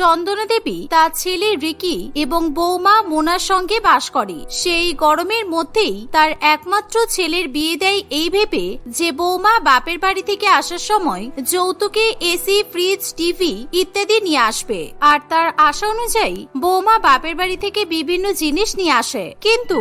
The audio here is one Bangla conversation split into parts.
চন্দনা দেবী তার ছেলে রিকি এবং বৌমা মোনার সঙ্গে বাস করে। সেই গরমের মধ্যেই তার একমাত্র ছেলের বিয়ে দেয় এই ভেবে যে বৌমা বাপের বাড়ি থেকে আসার সময় যৌতুকে এসি ফ্রিজ, টিভি ইত্যাদি নিয়ে আসবে। আর তার আশা অনুযায়ী বৌমা বাপের বাড়ি থেকে বিভিন্ন জিনিস নিয়ে আসে। কিন্তু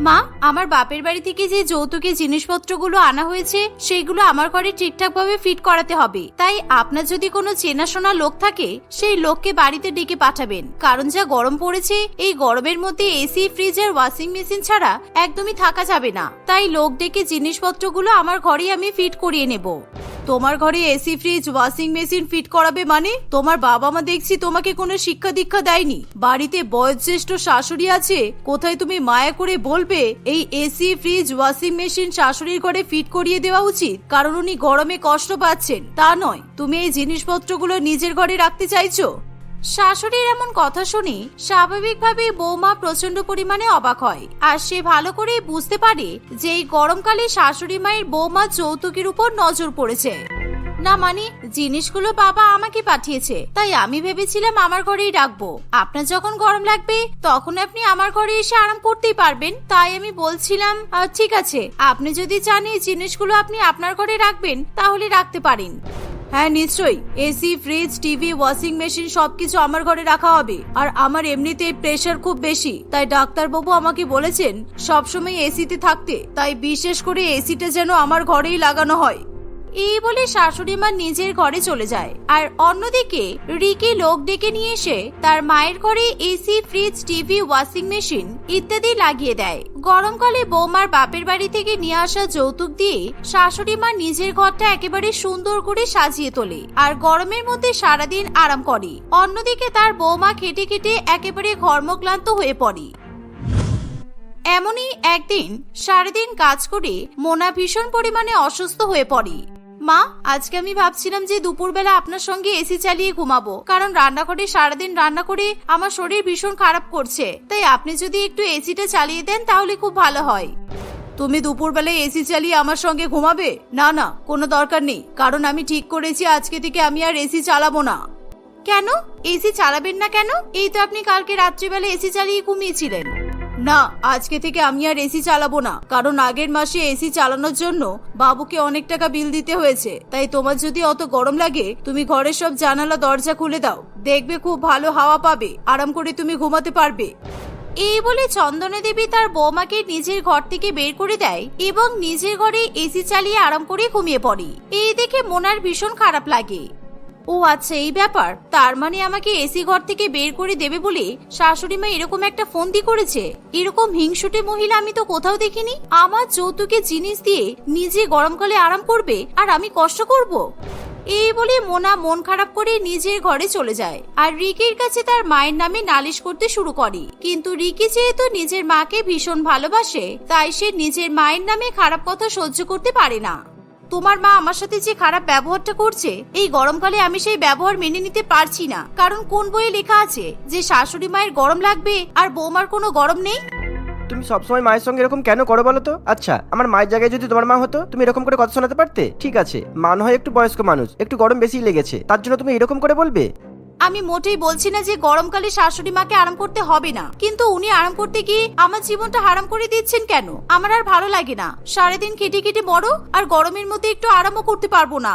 মা, আমার বাপের বাড়ি থেকে যে যৌতুকে জিনিসপত্রগুলো আনা হয়েছে সেগুলো আমার ঘরে ঠিকঠাক ভাবে ফিট করাতে হবে। তাই আপনার যদি কোনো চেনাশোনা লোক থাকে, সেই লোককে বাড়িতে ডেকে পাঠাবেন। কারণ যা গরম পড়েছে, এই গরমের মধ্যে এসি, ফ্রিজ আর ওয়াশিং মেশিন ছাড়া একদমই থাকা যাবে না। তাই লোক ডেকে জিনিসপত্রগুলো আমার ঘরেই আমি ফিট করিয়ে নেব। তোমার ঘরে AC fridge washing machine fit করাবে মানে? তোমার বাবা মা দেখছি তোমাকে কোনো শিক্ষা দীক্ষা দেয়নি। বাড়িতে বয়োজ্যেষ্ঠ শাশুড়ি আছে, কোথায় তুমি মায়া করে বলবে, এই এসি ফ্রিজ ওয়াশিং মেশিন শাশুড়ির ঘরে ফিট করিয়ে দেওয়া উচিত? কারণ উনি গরমে কষ্ট পাচ্ছেন। তা নয়, তুমি এই জিনিসপত্রগুলো নিজের ঘরে রাখতে চাইছো? শাশুড়ির এমন কথা শুনে স্বাভাবিকভাবে বৌমা প্রচণ্ড পরিমাণে অবাক হয়। আর সে ভালো করে বুঝতে পারে যে এই গরমকালে শাশুড়ি মায়ের বৌমা যৌতুকের উপর নজর পড়েছে। না মানে জিনিসগুলো বাবা আমাকে পাঠিয়েছে, তাই আমি ভেবেছিলাম আমার ঘরেই রাখব আপনার যখন গরম লাগবে, তখন আপনি আমার ঘরে এসে আরাম করতেই পারবেন। তাই আমি বলছিলাম ঠিক আছে, আপনি যদি চান এই জিনিসগুলো আপনি আপনার ঘরে রাখবেন, তাহলে রাখতে পারেন। হ্যাঁ নিশ্চয়ই। AC, fridge, TV, washing machine সবকিছু আমার ঘরে রাখা হবে। আর আমার এমনিতেই প্রেশার খুব বেশি। তাই ডাক্তারবাবু আমাকে বলেছেন, সবসময় এসিতে থাকতে। তাই বিশেষ করে এসিটা যেন আমার ঘরেই লাগানো হয়। এই বলে শাশুড়ি মা নিজের ঘরে চলে যায়। আর অন্যদিকে, রিকি লোক ডেকে নিয়ে এসে তার মায়ের ঘরে AC, fridge, TV, washing machine ইত্যাদি লাগিয়ে দেয়। গরমকালে বৌমার বাপের বাড়ি থেকে নিয়ে আসা যৌতুক দিয়ে শাশুড়ি মা নিজের ঘরটা একেবারে সুন্দর করে সাজিয়ে তোলে আর গরমের মধ্যে সারাদিন আরাম করে। অন্যদিকে তার বৌমা খেটে খেটে একেবারে ঘর্মক্লান্ত হয়ে পড়ে। এমনই একদিন সারাদিন কাজ করে মোনা ভীষণ পরিমাণে অসুস্থ হয়ে পড়ে। মা, আজকে আমি ভাবছিলাম যে দুপুরবেলা আপনার সঙ্গে এসি চালিয়ে ঘুমাবো, কারণ রান্নাঘরে সারাদিন রান্না করে আমার শরীর ভীষণ খারাপ করছে। তাই আপনি যদি একটু এসিটা চালিয়ে দেন তাহলে খুব ভালো হয়। তুমি দুপুরবেলায় এসি চালিয়ে আমার সঙ্গে ঘুমাবে? না না, কোনো দরকার নেই, কারণ আমি ঠিক করেছি আজকে থেকে আমি আর এসি চালাবো না। কেন? এসি চালাবেন না কেন? এই তো আপনি কালকে রাত্রিবেলা এসি চালিয়ে ঘুমিয়েছিলেন। না, আজকে থেকে আমি আর এসি চালাবো না। কারণ আগের মাসে এসি চালানোর জন্য বাবুকে অনেক টাকা বিল দিতে হয়েছে। তাই তোমার যদি অত গরম লাগে, তুমি ঘরের সব জানালা, দরজা খুলে দাও। দেখবে খুব ভালো হাওয়া পাবে। আরাম করে তুমি ঘুমাতে পারবে। এই বলে চন্দনা দেবী তার বৌমাকে নিজের ঘর থেকে বের করে দেয় এবং নিজের ঘরে এসি চালিয়ে আরাম করে ঘুমিয়ে পড়ে। এই দেখে মোনার ভীষণ খারাপ লাগে। ও আচ্ছা এই ব্যাপার। তার মানে আমাকে এসি ঘর থেকে বের করে দেবে বলে শাশুড়ি মা এরকম একটা ফন্দি করেছে? এরকম হিংসুটে মহিলা আমি তো কোথাও দেখিনি। আমার যৌতুকে জিনিস দিয়ে নিজে গরমকালে আরাম করবে আর আমি কষ্ট করব? এই বলে মোনা মন খারাপ করে নিজের ঘরে চলে যায়। আর রিকির কাছে তার মায়ের নামে নালিশ করতে শুরু করে। কিন্তু রিকি যেহেতু নিজের মাকে ভীষণ ভালোবাসে, তাই সে নিজের মায়ের নামে খারাপ কথা সহ্য করতে পারে না। তোমার মা আমার সাথে যে খারাপ ব্যবহারটা করছে, এই গরমকালে আমি সেই ব্যবহার মেনে নিতে পারছি না। কারণ কোন বইয়ে লেখা আছে যে শাশুড়ি মায়ের গরম লাগবে আর বৌমার কোনো গরম নেই? তুমি সবসময় মায়ের সঙ্গে এরকম কেন করো বলো তো? আচ্ছা আমার মায়ের জায়গায় যদি তোমার মা হতো, তুমি এরকম করে কথা শোনাতে পারতে? ঠিক আছে মান হয় একটু বয়স্ক মানুষ, একটু গরম বেশি লেগেছে। তার জন্য তুমি এরকম করে বলবে? আমি মোটেই বলছি না যে গরমকালে শাশুড়ি মাকে আরাম করতে হবে না। কিন্তু উনি আরাম করতে গিয়ে আমার জীবনটা হারাম করে দিচ্ছেন কেন? আমার আর ভালো লাগে না। সারাদিন কেটে কেটে বড় আর গরমের মধ্যে একটু আরামও করতে পারব না।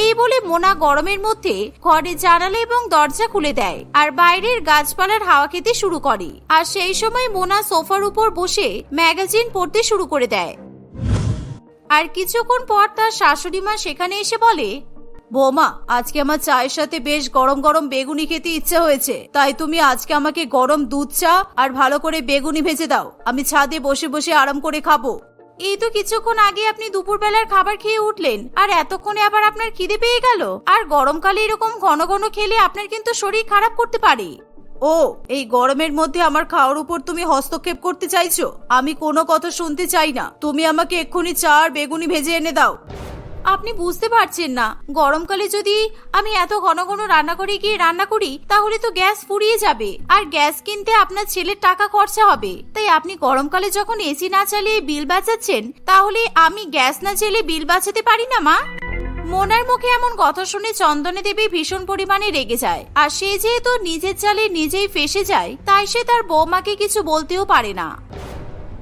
এই বলে মোনা গরমের মধ্যে ঘরে জানালা এবং দরজা খুলে দেয় আর বাইরের গাছপালার হাওয়া খেতে শুরু করে। আর সেই সময় মোনা সোফার উপর বসে ম্যাগাজিন পড়তে শুরু করে দেয়। আর কিছুক্ষণ পর তার শাশুড়ি মা সেখানে এসে বলে বৌমা আজকে আমার চায়ের সাথে বেশ গরম গরম বেগুনি খেতে ইচ্ছে হয়েছে। তাই তুমি আজকে আমাকে গরম দুধ চা আর ভালো করে বেগুনি ভেজে দাও। আমি ছাদে বসে বসে আরাম করে খাব। এই তো কিছুক্ষণ আগে আপনি দুপুরবেলার খাবার খেয়ে উঠলেন আর এতক্ষণে আবার আপনার খিদে পেয়ে গেল। আর গরমকালে এরকম ঘন ঘন খেলে আপনার কিন্তু শরীর খারাপ করতে পারে। ও এই গরমের মধ্যে আমার খাওয়ার উপর তুমি হস্তক্ষেপ করতে চাইছো? আমি কোনো কথা শুনতে চাই না। তুমি আমাকে এক্ষুনি চা আর বেগুনি ভেজে এনে দাও। আপনি বুঝতে পারছেন না। গরমকালে যদি আমি এত ঘন ঘন রান্না করে গিয়ে রান্না করি, তাহলে তো গ্যাস ফুরিয়ে যাবে। আর গ্যাস কিনতে আপনার ছেলের টাকা খরচা হবে। তাই আপনি গরমকালে যখন এসি না চালিয়ে বিল বাঁচাচ্ছেন, তাহলে আমি গ্যাস না চালিয়ে বিল বাঁচাতে পারি না, মা? মোনার মুখে এমন কথা শুনে চন্দনে দেবী ভীষণ পরিমাণে রেগে যায়। আর সে যেহেতু নিজের চালে নিজেই ফেসে যায়, তাই সে তার বৌমাকে কিছু বলতেও পারে না।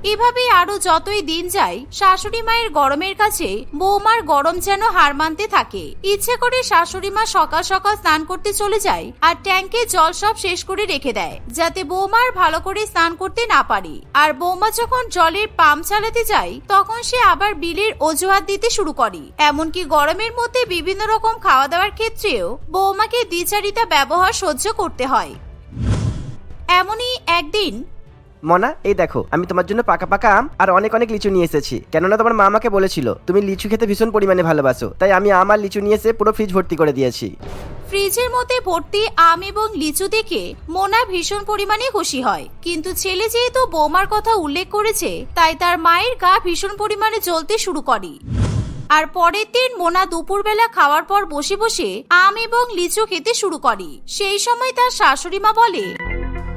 এভাবে আরও যতই দিন যায়, শাশুড়ি মায়ের গরমের কাছে বৌমার গরম যেন হার মানতে থাকে। ইচ্ছে করে শাশুড়ি মা সকাল সকাল স্নান করতে চলে যায় আর ট্যাঙ্কে জল সব শেষ করে রেখে দেয়, যাতে বৌমার ভালো করে স্নান করতে না পারে। আর বৌমা যখন জলের পাম্প চালাতে যায়, তখন সে আবার বিলের অজুহাত দিতে শুরু করে। এমনকি গরমের মধ্যে বিভিন্ন রকম খাওয়া দাওয়ার ক্ষেত্রেও বৌমাকে দ্বিচারিতা ব্যবহার সহ্য করতে হয়। এমনই একদিন মনা, এই দেখো, আমি তোমার জন্য পাকা পাকা আম আর অনেক অনেক লিচু নিয়ে এসেছি। কেননা তোমার মা আমাকে বলেছিল, তুমি লিচু খেতে ভীষণ পরিমাণে ভালোবাসো, তাই আমি আম আর লিচু নিয়ে এসে পুরো ফ্রিজ ভর্তি করে দিয়েছি। ফ্রিজের মধ্যে ভর্তি আম এবং লিচু দেখে মোনা ভীষণ পরিমাণে খুশি হয়। কিন্তু ছেলে যেহেতু বৌমার কথা উল্লেখ করেছে, তাই তার মায়ের গা ভীষণ পরিমাণে জ্বলতে শুরু করে। আর পরের দিন মোনা দুপুরবেলা খাওয়ার পর বসে বসে আম এবং লিচু খেতে শুরু করে। সেই সময় তার শাশুড়ি মা বলে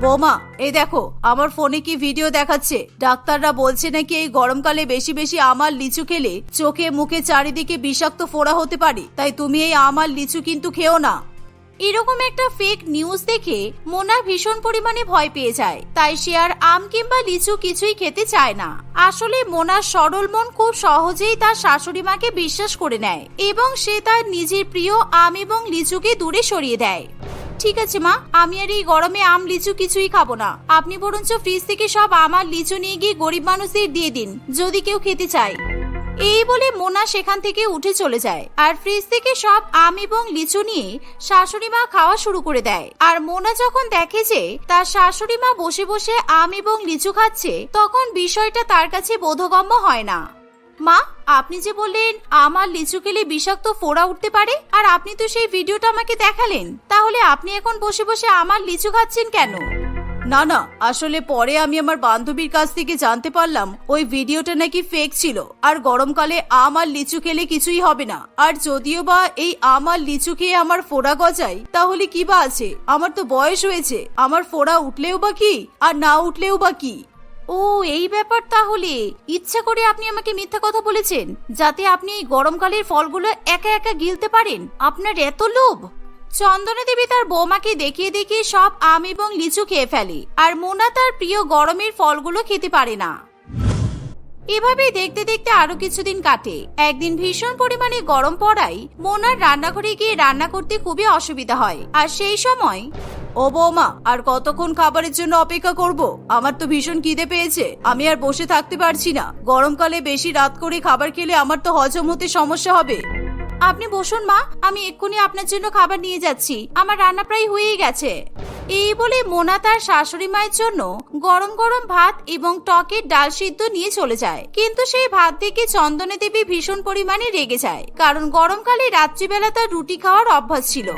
বৌমা, এই দেখো, আমার ফোনে কি ভিডিও দেখাচ্ছে? ডাক্তাররা বলছে নাকি এই গরমকালে বেশি বেশি আমার লিচু খেলে চোখে মুখে চারিদিকে বিষাক্ত ফোড়া হতে পারে। তাই তুমি এই আমার লিচু কিন্তু খেও না। এরকম একটা ফেক নিউজ দেখে মোনা ভীষণ পরিমাণে ভয় পেয়ে যায়। তাই সে আর আম কিংবা লিচু কিছুই খেতে চায় না। আসলে মোনার সরল মন খুব সহজেই তার শাশুড়ি মাকে বিশ্বাস করে নেয় এবং সে তার নিজের প্রিয় আম এবং লিচুকে দূরে সরিয়ে দেয়। ঠিক আছে, মা। আমি আর এই গরমে আম, লিচু কিছুই খাব না। আপনি বরঞ্চ ফ্রিজ থেকে সব আমার লিচু নিয়ে গিয়ে গরিব মানুষদের দিয়ে দিন, যদি কেউ খেতে চায়। এই বলে মোনা সেখান থেকে উঠে চলে যায়। আর ফ্রিজ থেকে সব আম এবং লিচু নিয়ে শাশুড়ি মা খাওয়া শুরু করে দেয়। আর মোনা যখন দেখে যে তার শাশুড়ি মা বসে বসে আম এবং লিচু খাচ্ছে, তখন বিষয়টা তার কাছে বোধগম্য হয় না। মা, আপনি যে বললেন আমার লিচু খেলে বিষাক্ত ফোড়া উঠতে পারে, আর আপনি তো সেই ভিডিওটা আমাকে দেখালেন, তাহলে আপনি এখন বসে বসে আমার লিচু খাচ্ছেন কেন? না না, আসলে পরে আমি আমার বান্ধবীর কাছ থেকে জানতে পারলাম, ওই ভিডিওটা নাকি ফেক ছিল, আর গরমকালে আম আর লিচু খেলে কিছুই হবে না। আর যদিও বা এই আম আর লিচু খেয়ে আমার ফোড়া গজায়, তাহলে কি বা আছে? আমার তো বয়স হয়েছে, আমার ফোড়া উঠলেও বা কি, আর না উঠলেও বা কি? ও, এই ব্যাপার তাহলে। ইচ্ছা করে আপনি আমাকে মিথ্যা কথা বলেছেন, যাতে আপনি এই গরমকালের ফলগুলো একা একা গিলতে পারেন। আপনার এত লোভ। চন্দনা দেবী তার বৌমাকে দেখিয়ে দেখিয়ে সব আম এবং লিচু খেয়ে ফেলে, আর মোনা তার প্রিয় গরমের ফলগুলো খেতে পারে না। এভাবেই দেখতে দেখতে আরও কিছুদিন কাটে। একদিন ভীষণ পরিমাণে গরম পড়াই মোনার রান্নাঘরে গিয়ে রান্না করতে খুবই অসুবিধা হয়। আর সেই সময়, ও বৌমা, আর কতক্ষণ খাবারের জন্য অপেক্ষা করব? আমার তো ভীষণ খিদে পেয়েছে। আমি আর বসে থাকতে পারছি না। গরমকালে বেশি রাত করে খাবার খেলে আমার তো হজম হতে সমস্যা হবে। আপনি বসুন, মা। আমি এক্ষুনি আপনার জন্য খাবার নিয়ে যাচ্ছি। আমার রান্না প্রায় হয়েই গেছে। এই বলে মোনা তার শাশুড়ি মায়ের জন্য গরম গরম ভাত এবং টকের ডাল সিদ্ধ নিয়ে চলে যায়। কিন্তু সেই ভাত দেখে চন্দনে দেবী ভীষণ পরিমাণে রেগে যায়, কারণ গরমকালে রাত্রিবেলা তার রুটি খাওয়ার অভ্যাস ছিল।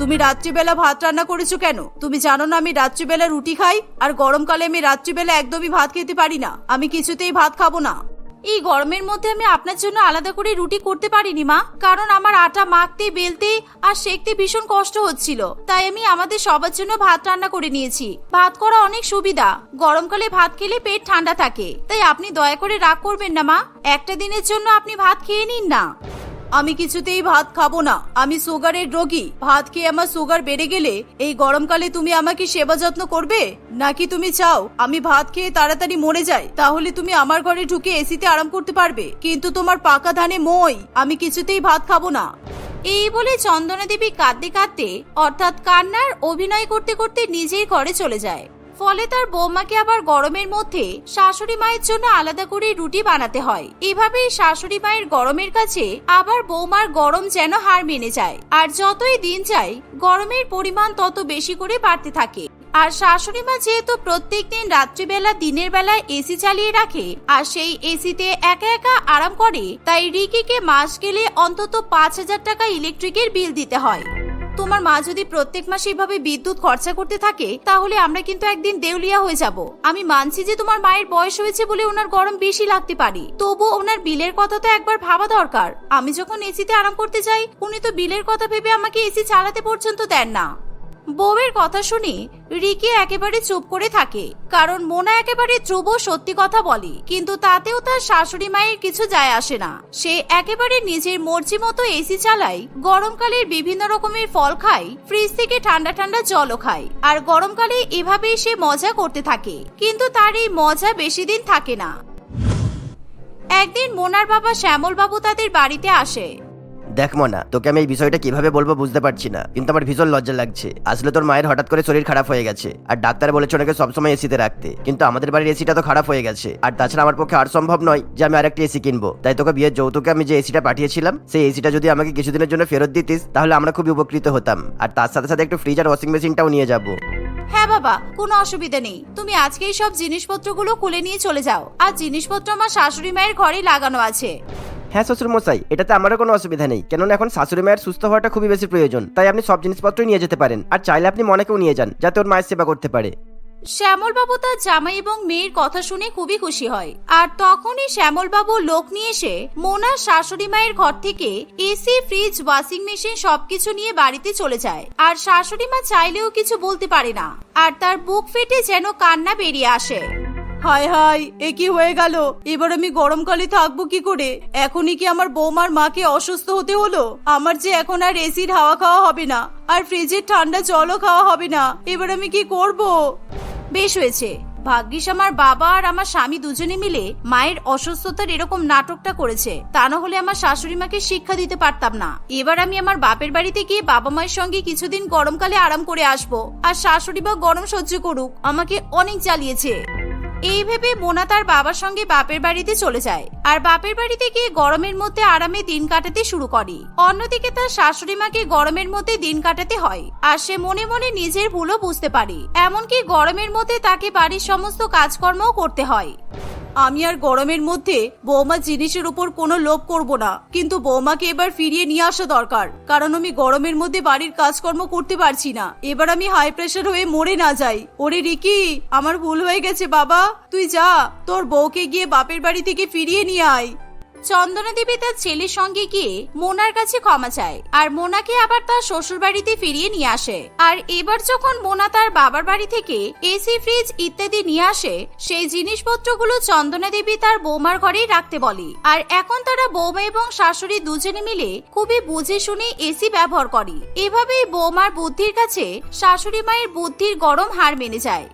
তুমি রাত্রিবেলা ভাত রান্না করেছ কেন? তুমি জানো না আমি রাত্রিবেলা রুটি খাই, আর গরমকালে আমি রাত্রিবেলা একদমই ভাত খেতে পারি না। আমি কিছুতেই ভাত খাব না। এই গরমের মধ্যে আমি আপনার জন্য আলাদা করে রুটি করতে পারিনি, মা। কারণ আমার আটা মাখতে, বেলতে আর সেকতে ভীষণ কষ্ট হচ্ছিল। তাই আমি আমাদের সবার জন্য ভাত রান্না করে নিয়েছি। ভাত করা অনেক সুবিধা। গরমকালে ভাত খেলে পেট ঠান্ডা থাকে। তাই আপনি দয়া করে রাগ করবেন না, মা। একটা দিনের জন্য আপনি ভাত খেয়ে নিন না। আমি কিছুতেই ভাত খাব না। আমি সুগারের রোগী। ভাত খেয়ে আমার সুগার বেড়ে গেলে এই গরমকালে তুমি আমাকে সেবা যত্ন করবে? নাকি তুমি চাও আমি ভাত খেয়ে তাড়াতাড়ি মরে যাই? তাহলে তুমি আমার ঘরে ঢুকে এসিতে আরাম করতে পারবে। কিন্তু তোমার পাকা ধানে মই। আমি কিছুতেই ভাত খাব না। এই বলে চন্দনা দেবী কাঁদতে কাঁদতে, অর্থাৎ কান্নার অভিনয় করতে করতে নিজেই ঘরে চলে যায়। ফলে তার বৌমাকে আবার গরমের মধ্যে শাশুড়ি মায়ের জন্য আলাদা করে রুটি বানাতে হয়। এভাবেই শাশুড়ি মায়ের গরমের কাছে আবার বৌমার গরম যেন হার মেনে যায়। আর যতই দিন যায়, গরমের পরিমাণ তত বেশি করে বাড়তে থাকে। আর শাশুড়ি মা যেহেতু প্রত্যেক দিন রাত্রিবেলা, দিনের বেলায় এসি চালিয়ে রাখে, আর সেই এসিতে একা একা আরাম করে, তাই রিকিকে মাস গেলে অন্তত পাঁচ হাজার টাকা ইলেকট্রিকের বিল দিতে হয়। তোমার মা যদি প্রত্যেক মাসে এভাবে বিদ্যুৎ খরচা করতে থাকে, তাহলে আমরা কিন্তু একদিন দেউলিয়া হয়ে যাব। আমি মানছি যে তোমার মায়ের বয়স হয়েছে বলে ওনার গরম বেশি লাগতে পারে। তবু ওনার বিলের কথা তো একবার ভাবা দরকার। আমি যখন এসিতে আরাম করতে যাই, উনি তো বিলের কথা ভেবে আমাকে এসি চালাতে পর্যন্ত দেন না। বউয়ের কথা শুনে রিকি একেবারে চুপ করে থাকে, কারণ মোনা একেবারে ধ্রুব সত্যি কথা বলে, কিন্তু তাতেও তার শাশুড়ি মায়ের কিছু যায় আসে না। সে একেবারে নিজের মর্জি মতো এসি চালায়, গরমকালের বিভিন্ন রকমের ফল খায়, ফ্রিজ থেকে ঠান্ডা ঠান্ডা জলও খায়, আর গরমকালে এভাবেই সে মজা করতে থাকে, কিন্তু তার এই মজা বেশি দিন থাকে না। একদিন মোনার বাবা শ্যামল বাবু তাদের বাড়িতে আসে দেখ মনা, তোকে আমি এই বিষয়টা কীভাবে বলব বুঝতে পারছি না। কিন্তু আমার ভীষণ লজ্জা লাগছে। আসলে তোর মায়ের হঠাৎ করে শরীর খারাপ হয়ে গেছে। আর ডাক্তার বলেছে ওনাকে সবসময় এসিতে রাখতে। কিন্তু আমাদের বাড়ির এসিটা তো খারাপ হয়ে গেছে। আর তাছাড়া আমার পক্ষে আর সম্ভব নয় যে আমি আরেকটি এসি কিনবো। তাই তোকে বিয়ের যৌতুকে আমি যে এসিটা পাঠিয়েছিলাম, সেই এসিটা যদি আমাকে কিছুদিনের জন্য ফেরত দিতিস, তাহলে আমরা খুবই উপকৃত হতাম। আর তার সাথে সাথে একটু ফ্রিজ আর ওয়াশিং মেশিনটাও নিয়ে যাব। হ্যাঁ বাবা, কোনো অসুবিধা নেই। তুমি আজকেই সব জিনিসপত্রগুলো খুলে নিয়ে চলে যাও। আর জিনিসপত্র আমার শাশুড়ি মায়ের ঘরে লাগানো আছে। হ্যাঁ শ্বশুর মশাই, এটাতে আমারও কোনো অসুবিধা নেই। কেননা এখন শাশুড়ি মায়ের সুস্থ হওয়াটা খুবই বেশি প্রয়োজন, তাই আপনি সব জিনিসপত্রই নিয়ে যেতে পারেন। আর চাইলে আপনি মনেকেও নিয়ে যান, যাতে ওর মায়ের সেবা করতে পারে। শ্যামল বাবু তার জামাই এবং মেয়ের কথা শুনে খুবই খুশি হয়। আর তখনই শ্যামল বাবু লোক নিয়ে এসে মোনার শাশুড়ি মায়ের ঘর থেকে এসি, ফ্রিজ, ওয়াশিং মেশিন সবকিছু নিয়ে বাড়িতে চলে যায়। আর শাশুড়ি মা চাইলেও কিছু বলতে পারে না। আর তার বুক ফেটে যেন কান্না বেরিয়ে আসে। হায় হায় এ কি হয়ে গেল? এবার আমি গরমকালে থাকব কি করে? এখনই কি আমার বৌমার মাকে অসুস্থ হতে হলো? আমার যে এখন আর এসির হাওয়া খাওয়া হবে না, আর ফ্রিজের ঠান্ডা জলও খাওয়া হবে না, এবার আমি কি করব? বেশ হয়েছে। ভাগ্যিস আমার বাবা আর আমার স্বামী দুজনে মিলে মায়ের অসুস্থতার এরকম নাটকটা করেছে। তা না হলে আমার শাশুড়ি মাকে শিক্ষা দিতে পারতাম না। এবার আমি আমার বাপের বাড়িতে গিয়ে বাবা মায়ের সঙ্গে কিছুদিন গরমকালে আরাম করে আসব। আর শাশুড়ি বা গরম সহ্য করুক, আমাকে অনেক জ্বালিয়েছে। এই ভেবে মোনা তার বাবার সঙ্গে বাপের বাড়িতে চলে যায়। আর বাপের বাড়িতে গিয়ে গরমের মধ্যে আরামে দিন কাটাতে শুরু করে। অন্যদিকে তার শাশুড়ি মাকে গরমের মধ্যে দিন কাটাতে হয়। আর সে মনে মনে নিজের ভুলও বুঝতে পারে। এমনকি গরমের মধ্যে তাকে বাড়ির সমস্ত কাজকর্মও করতে হয়। আমি আর গরমের মধ্যে বৌমা জিনিসের উপর কোনো লোভ করব না। কিন্তু বৌমাকে এবার ফিরিয়ে নিয়ে আসা দরকার। কারণ আমি গরমের মধ্যে বাড়ির কাজকর্ম করতে পারছি না। এবার আমি হাই প্রেশার হয়ে মরে না যাই। ওরে রিকি, আমার ভুল হয়ে গেছে বাবা। তুই যা, তোর বউকে গিয়ে বাপের বাড়ি থেকে ফিরিয়ে নিয়ে আয়। চন্দনা দেবী তার ছেলের সঙ্গে গিয়ে মোনার কাছে ক্ষমা চায় আর মোনাকে আবার তার শ্বশুর বাড়িতে ফিরিয়ে নিয়ে আসে। আর এবার যখন মোনা তার বাবার বাড়ি থেকে এসি, ফ্রিজ ইত্যাদি নিয়ে আসে, সেই জিনিসপত্রগুলো চন্দনা দেবী তার বৌমার ঘরেই রাখতে বলে। আর এখন তারা বৌমা এবং শাশুড়ি দুজনে মিলে খুবই বুঝে শুনে এসি ব্যবহার করে। এভাবেই বৌমার বুদ্ধির কাছে শাশুড়ি মায়ের বুদ্ধির গরম হার মেনে যায়।